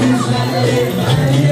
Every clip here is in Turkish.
Bizlerle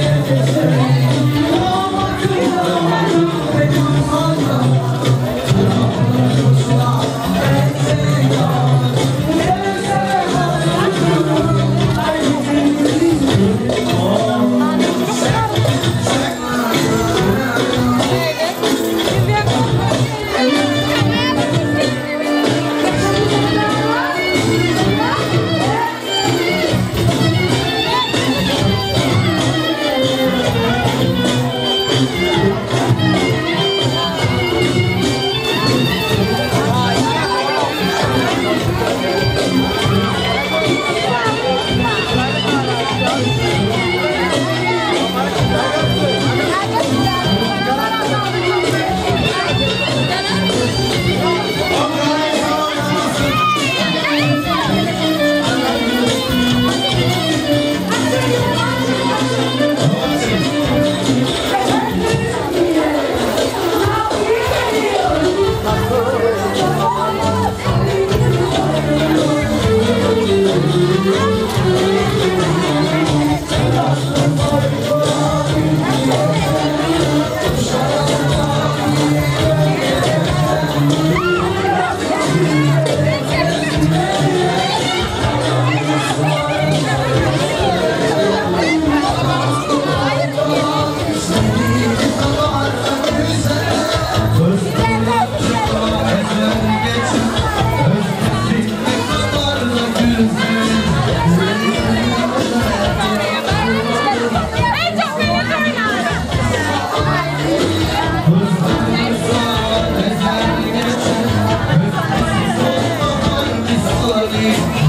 melody.